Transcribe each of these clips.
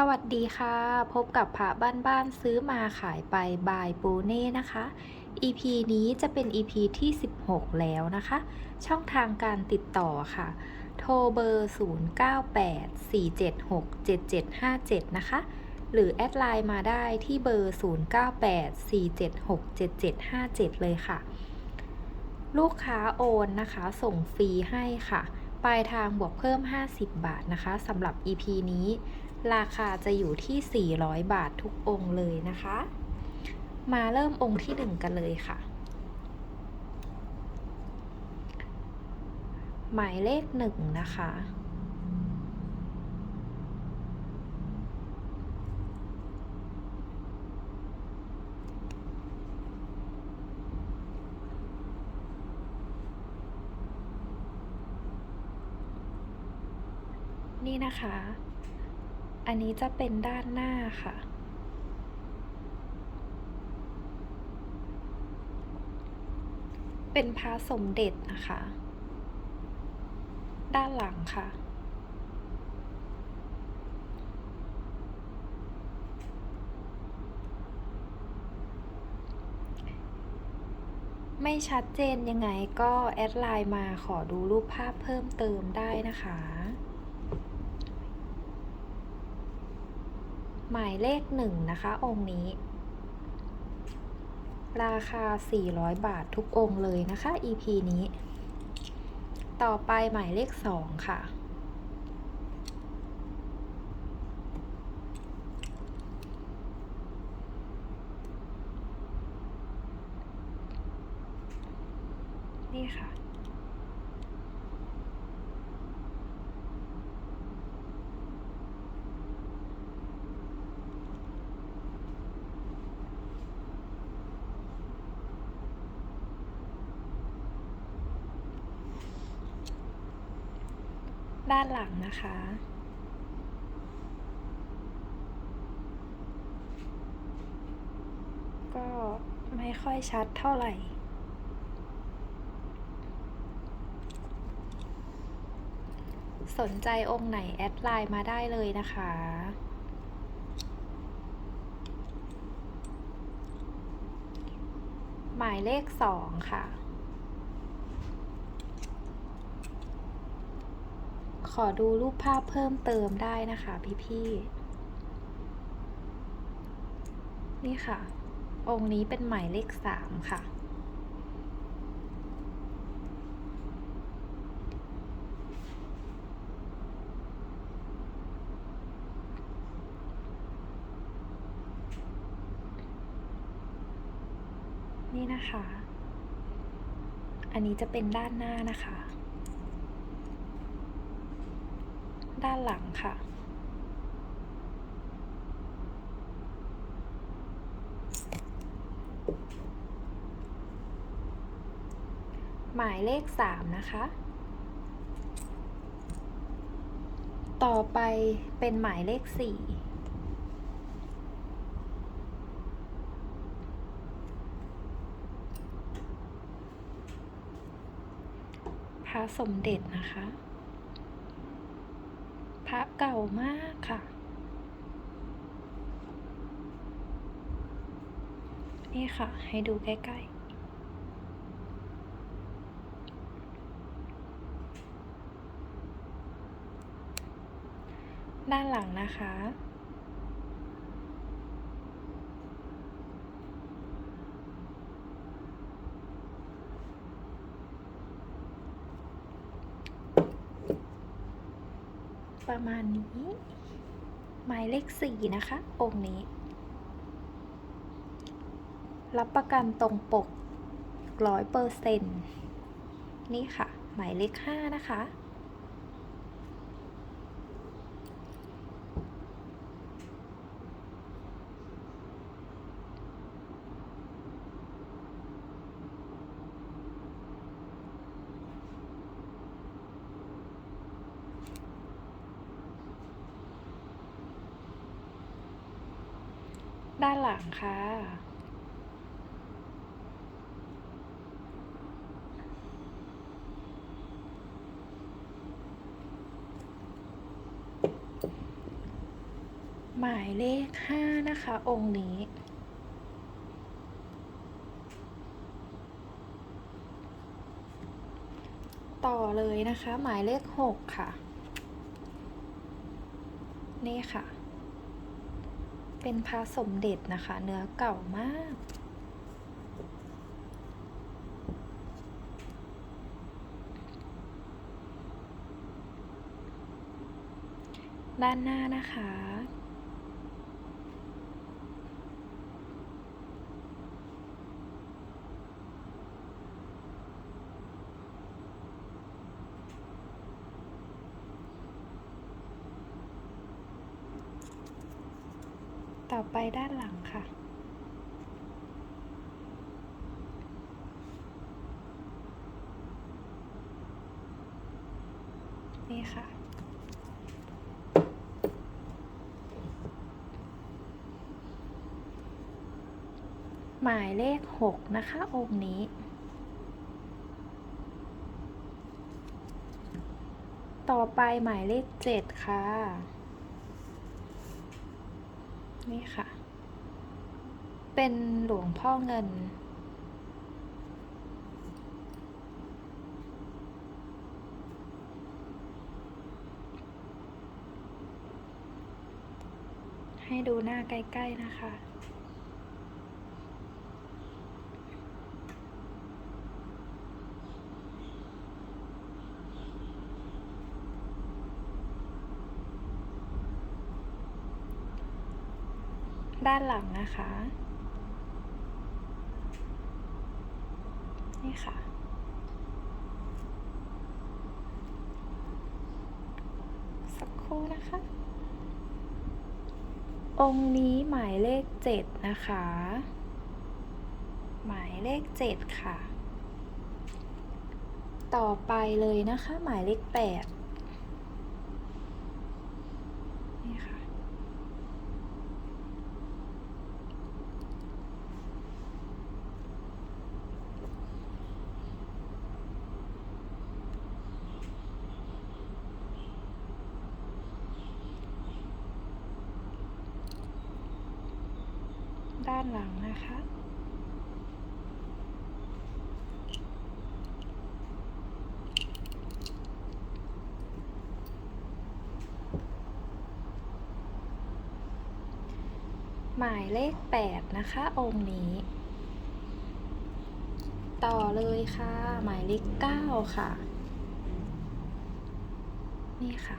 สวัสดีค่ะ พบกับพระบ้านบ้านๆซื้อมาขายไปบายปูเน่นะคะ EP นี้จะเป็น EP ที่ 16 แล้วนะคะ ช่องทางการติดต่อค่ะ โทรเบอร์ 0984767757 นะคะ หรือแอดไลน์มาได้ที่เบอร์ 0984767757 เลยค่ะ ลูกค้าโอนนะคะ ส่งฟรีให้ค่ะ ปลายทางบวกเพิ่ม 50 บาทนะคะสำหรับ EP นี้ ราคาจะอยู่ที่ 400 บาททุกองค์เลยนะคะ มาเริ่มองค์ที่1กันเลยค่ะ หมายเลขหนึ่งนะคะ นี่นะคะ อันนี้จะเป็นด้านหน้าค่ะ เป็นพระสมเด็จนะคะ ด้านหลังค่ะไม่ชัดเจนยังไงก็แอดไลน์มาขอดูรูปภาพเพิ่มเติมได้นะคะ หมายเลขหนึ่งนะคะ องค์นี้ ราคา 400 บาททุกองค์เลยนะคะ EP นี้ ต่อไปหมายเลขสองค่ะ นี่ค่ะ ด้านหลังนะคะ ก็ไม่ค่อยชัดเท่าไหร่สนใจองค์ไหน แอดไลน์มาได้เลยนะคะ หมายเลขสองค่ะ ขอดูรูปภาพเพิ่มเติมได้นะคะพี่ๆ นี่ค่ะ องค์นี้เป็นหมายเลขสามค่ะ นี่นะคะ อันนี้จะเป็นด้านหน้านะคะ ด้านหลังค่ะ หมายเลขสามนะคะ ต่อไปเป็นหมายเลขสี่พระสมเด็จนะคะ เก่ามากค่ะ นี่ค่ะ ให้ดูใกล้ๆด้านหลังนะคะ ประมาณนี้ หมายเลขสี่นะคะ องค์นี้ รับประกันตรงปกร้อยเปอร์เซ็นนี่ค่ะ หมายเลขห้านะคะ ลังค่ะ หมายเลขห้านะคะ องค์นี้ต่อเลยนะคะ หมายเลขหกค่ะ นี่ค่ะ เป็นพระสมเด็จนะคะ เนื้อเก่ามาก ด้านหน้านะคะ ต่อไปด้านหลังค่ะ นี่ ค่ะ หมายเลขหกนะคะ องค์นี้ ต่อไปหมายเลขเจ็ดค่ะ นี่ค่ะ เป็นหลวงพ่อเงิน ให้ ดูหน้าใกล้ๆนะคะ ด้านหลังนะคะ นี่ค่ะสักครู่นะคะ องค์นี้หมายเลขเจ็ดนะคะ หมายเลขเจ็ดค่ะ ต่อไปเลยนะคะ หมายเลขแปดนี่ค่ะ ด้านหลังนะคะ หมายเลขแปดนะคะ องค์นี้ ต่อเลยค่ะ หมายเลขเก้าค่ะ นี่ค่ะ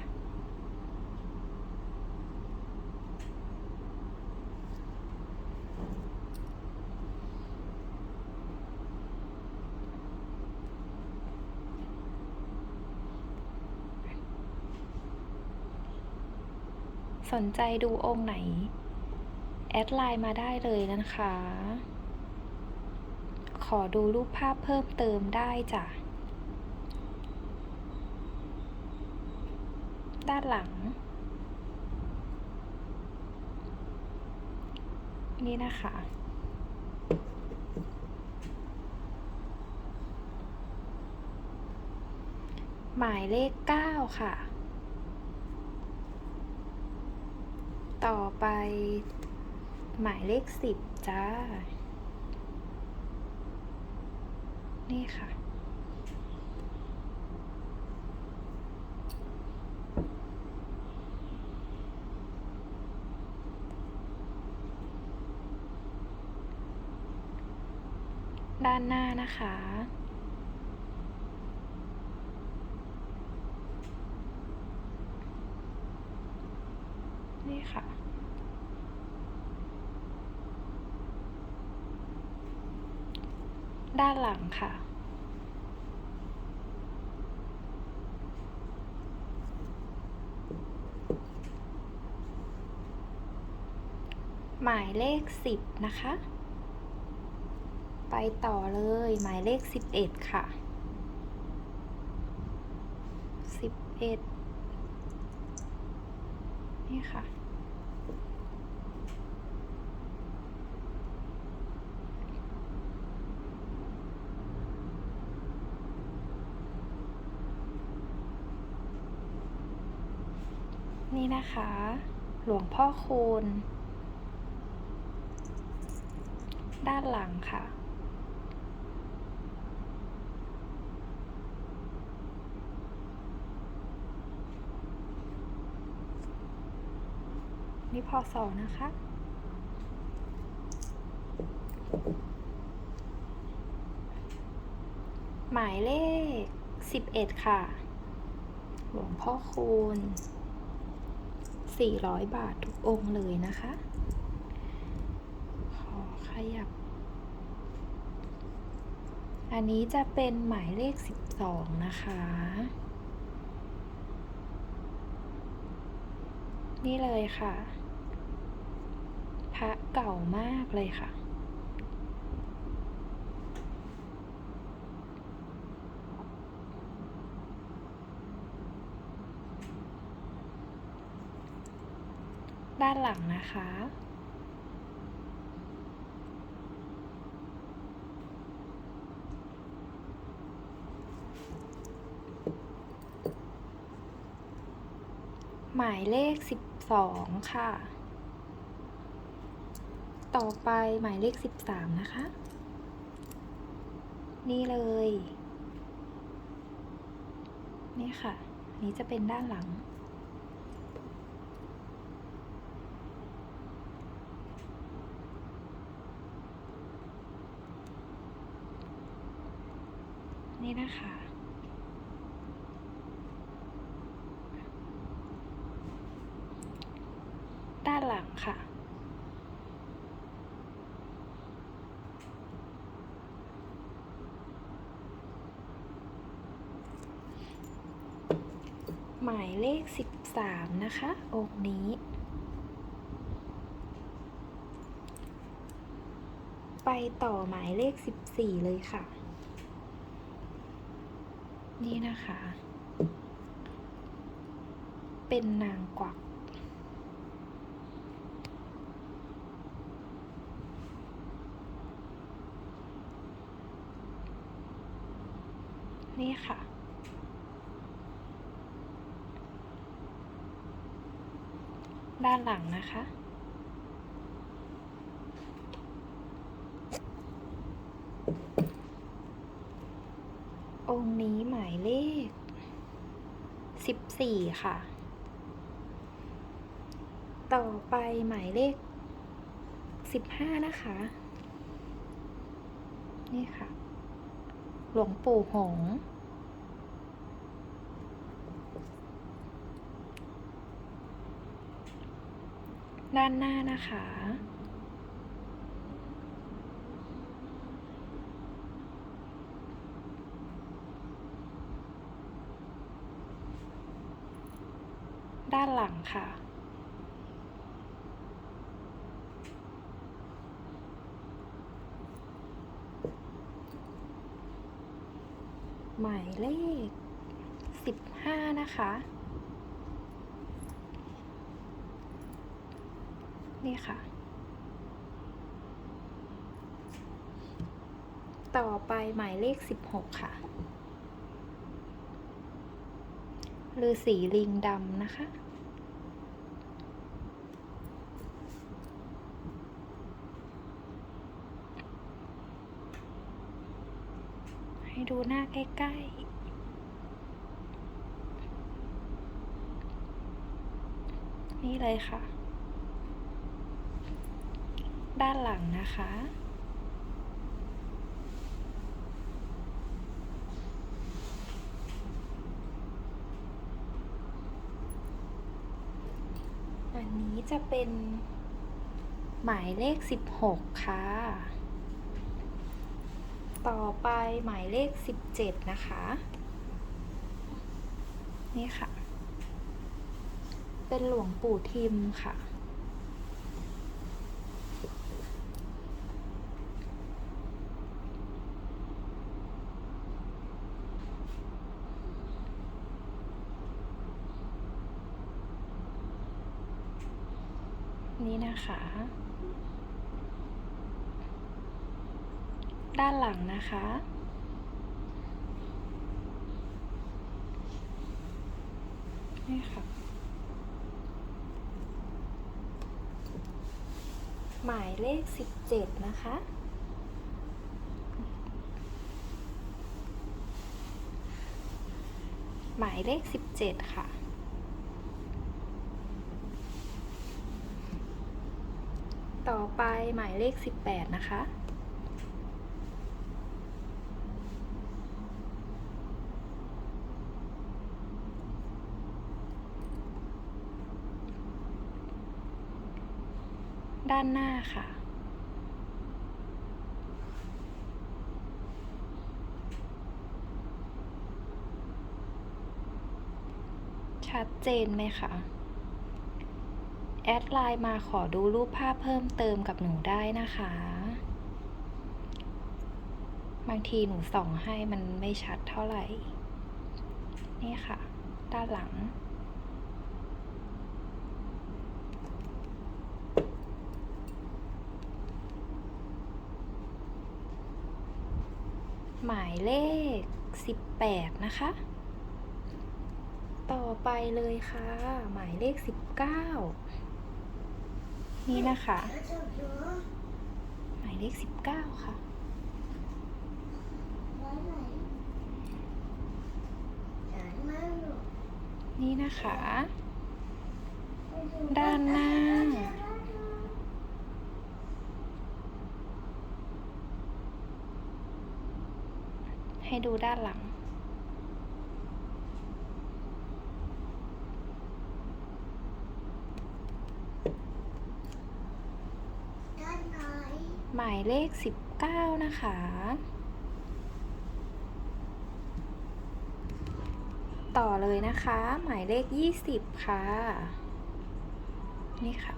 ส นใจดูองค์ไหน แอดไลน์มาได้เลยนะคะ ขอดูรูปภาพเพิ่มเติมได้จ้ะ ด้านหลัง นี่นะคะหมายเลขเก้าค่ะ ต่อ ไป หมายเลขสิบจ้า นี่ค่ะด้านหน้านะคะ นี่ค่ะ ด้านหลังค่ะ หมายเลข 10 นะคะ ไปต่อเลยหมายเลข 11 ค่ะ 11 นะคะ หลวงพ่อคูณ ด้านหลังค่ะ นี่พอสอนะคะหมายเลข 11 ค่ะ หลวงพ่อคูณ 400 บาททุกองค์เลยนะคะ ขอขยับ อันนี้จะเป็นหมายเลข 12 นะคะ นี่เลยค่ะ พระเก่ามากเลยค่ะ ด้านหลังนะคะ หมายเลข 12 ค่ะ ต่อไปหมายเลข 13 นะคะ นี่เลย นี่ค่ะ นี้จะเป็นด้านหลัง นะคะ ด้านหลังค่ะ หมายเลข 13 นะคะ องค์นี้ไปต่อหมายเลข 14 เลยค่ะ นี่นะคะ เป็นนางกวัก นี่ค่ะ ด้านหลังนะคะ องค์นี้หมายเลข 14ค่ะ ต่อไปหมายเลข15นะคะ นี่ค่ะ หลวงปู่หงด้านหน้านะคะ หลังค่ะ หมายเลข15นะคะ นี่ค่ะ ต่อไปหมายเลข16ค่ะฤาษีลิงดำนะคะ ดูหน้าใกล้ๆ นี่เลยค่ะ ด้านหลังนะคะอันนี้จะเป็นหมายเลข 16 ค่ะ ต่อไปหมายเลข 17 นะคะ นี่ค่ะ เป็นหลวงปู่ทิมค่ะ นี่นะคะ ด้านหลังนะคะ นี่ค่ะ หมายเลขสิบเจ็ดนะคะหมายเลขสิบเจ็ดค่ะ ต่อไปหมายเลขสิบแปดนะคะ ด้านหน้าค่ะ ชัดเจนไหมคะแอดไลน์มาขอดูรูปภาพเพิ่มเติมกับหนูได้นะคะ บางทีหนูส่องให้มันไม่ชัดเท่าไหร่ นี่ค่ะ ด้านหลัง หมายเลข 18 นะคะ ต่อไปเลยค่ะ หมายเลข 19 นี่นะคะ หมายเลข 19 ค่ะนี่นะคะ ด้านหน้า ให้ดูด้านหลัง หมายเลข 19 นะคะ ต่อเลยนะคะ หมายเลข 20 ค่ะ นี่ค่ะ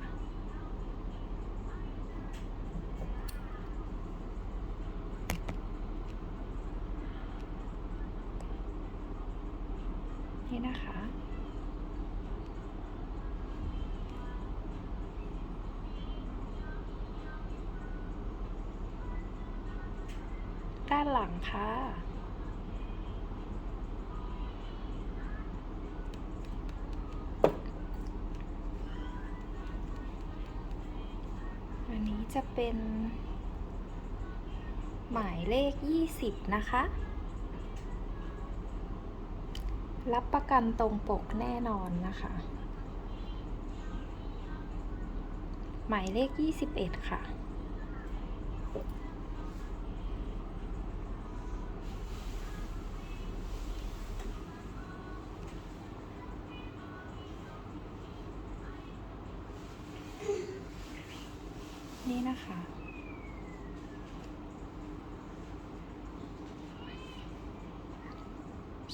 นนี้จะเป็น หมายเลข 20 นะคะ รับประกันตรงปกแน่นอนนะคะ หมายเลข 21 ค่ะ นี่นะคะ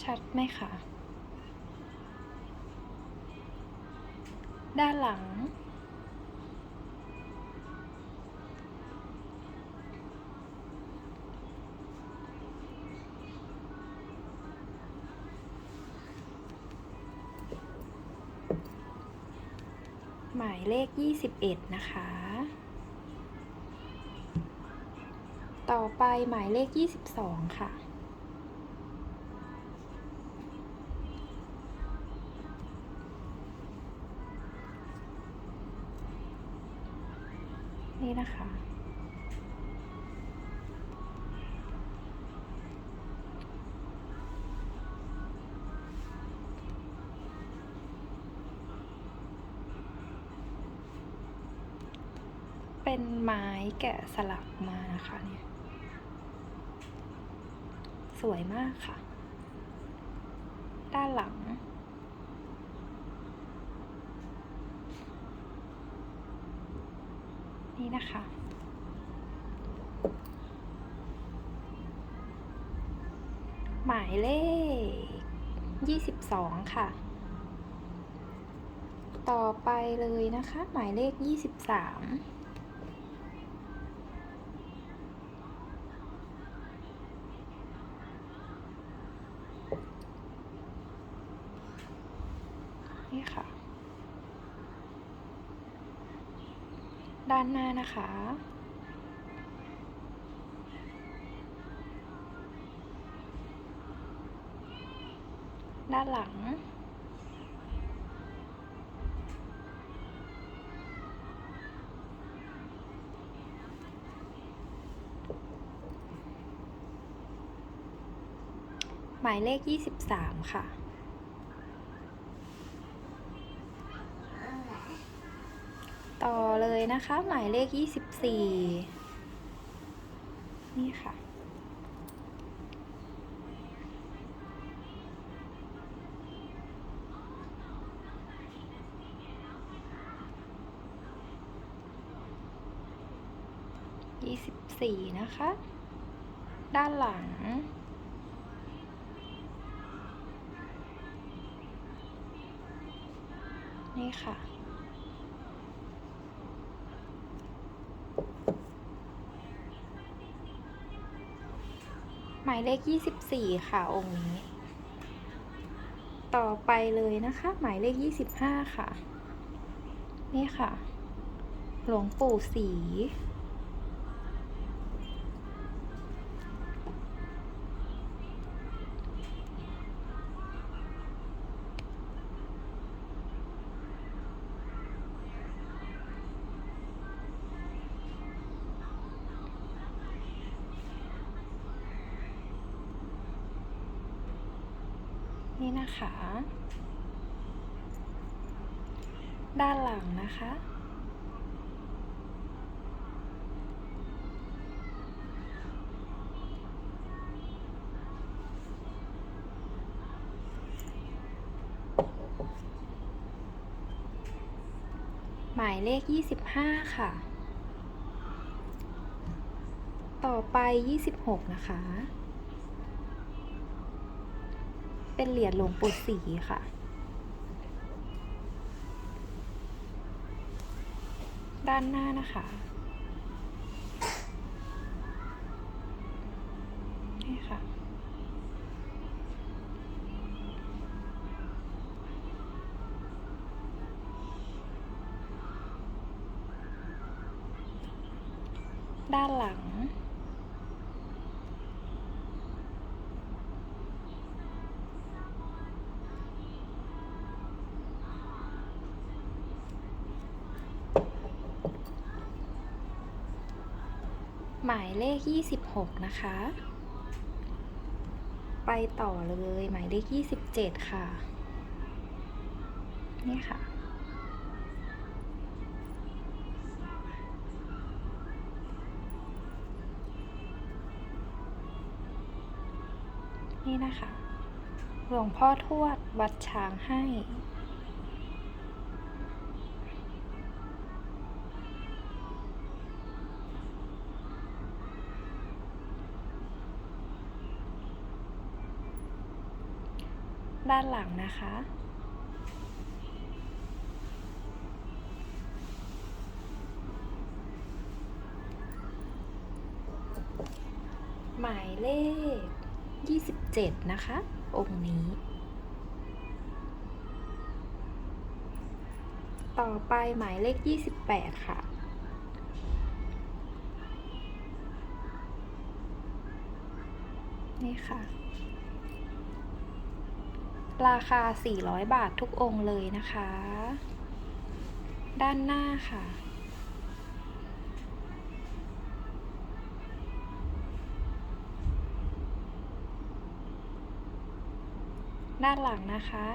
ชัด ไหมคะด้านหลัง หมายเลข 21 นะคะ ต่อไปหมายเลข 22 ค่ะ แกะสลักมานะคะเนี่ยสวยมากค่ะ ด้านหลัง นี่นะคะหมายเลข 22 ค่ะ ต่อไปเลยนะคะ หมายเลข 23 คะ ด้านหลัง หมายเลข 23 ค่ะ เลยนะคะ หมายเลข 24 นี่ค่ะยี่สิบสี่นะคะ ด้านหลัง หมายเลขยี่สิบสี่ค่ะองค์นี้ ต่อไปเลยนะคะ หมายเลขยี่สิบห้าค่ะ นี่ค่ะ หลวงปู่สีรี นี่นะคะ ด้านหลังนะคะ หมายเลข 25 ค่ะ ต่อไป 26 นะคะ เป็นเหรียญหลวงปู่ศรีค่ะ ด้านหน้านะคะ นี่ค่ะ ด้านหลัง หมายเลข 26 นะคะ ไปต่อเลยหมายเลข 27 ค่ะ นี่ค่ะ นี่นะคะ หลวงพ่อทวดวัดช้างให้ ด้านหลังนะคะ หมายเลข 27 นะคะ องค์นี้ ต่อไปหมายเลข 28 ค่ะนี่ค่ะ ราคา 400 บาททุกองค์เลยนะคะ ด้านหน้าค่ะ ด้านหลังนะคะ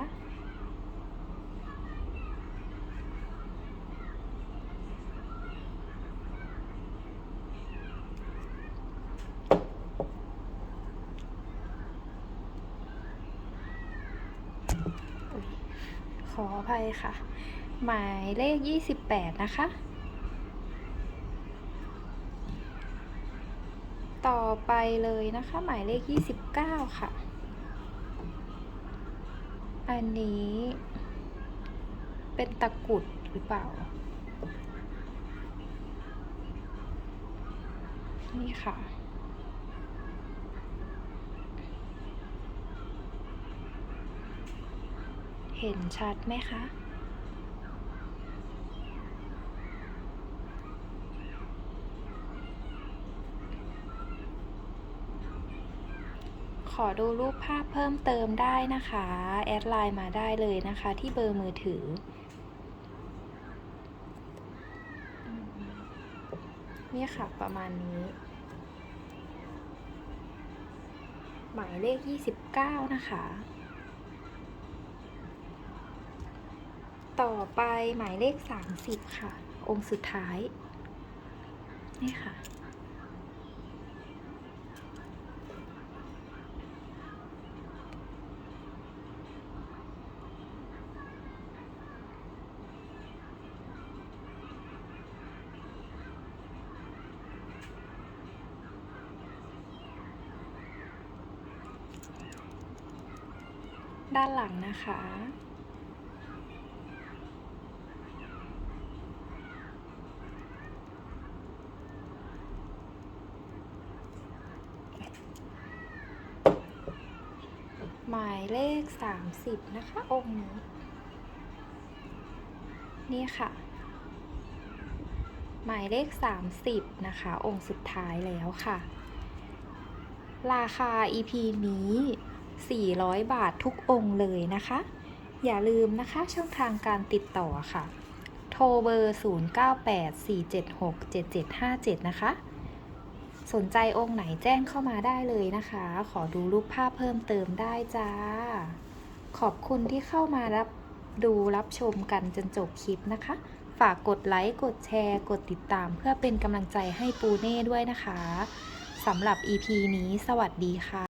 ขออภัยค่ะ หมายเลข 28 นะคะ ต่อไปเลยนะคะ หมายเลข 29 ค่ะ อันนี้เป็นตะกุดหรือเปล่า นี่ค่ะ เห็นชัดไหมคะ ขอดูรูปภาพเพิ่มเติมได้นะคะ แอดไลน์มาได้เลยนะคะที่เบอร์มือถือ นี่ค่ะประมาณนี้หมายเลข 29 นะคะ ต่อไปหมายเลข 30 ค่ะ องค์สุดท้าย นี่ค่ะ ด้านหลังนะคะ หมายเลข 30 นะคะ องค์นี้ นี่ค่ะ หมายเลข 30 นะคะ องค์สุดท้ายแล้วค่ะ ราคา EP นี้ 400 บาททุกองค์เลยนะคะ อย่าลืมนะคะช่องทางการติดต่อค่ะ โทรเบอร์ 0984767757 นะคะ สนใจองค์ไหนแจ้งเข้ามาได้เลยนะคะ ขอดูรูปภาพเพิ่มเติมได้จ้า ขอบคุณที่เข้ามารับดูรับชมกันจนจบคลิปนะคะ ฝากกดไลค์ กดแชร์ กดติดตาม เพื่อเป็นกำลังใจให้ปูเน่ด้วยนะคะสำหรับ EP นี้สวัสดีค่ะ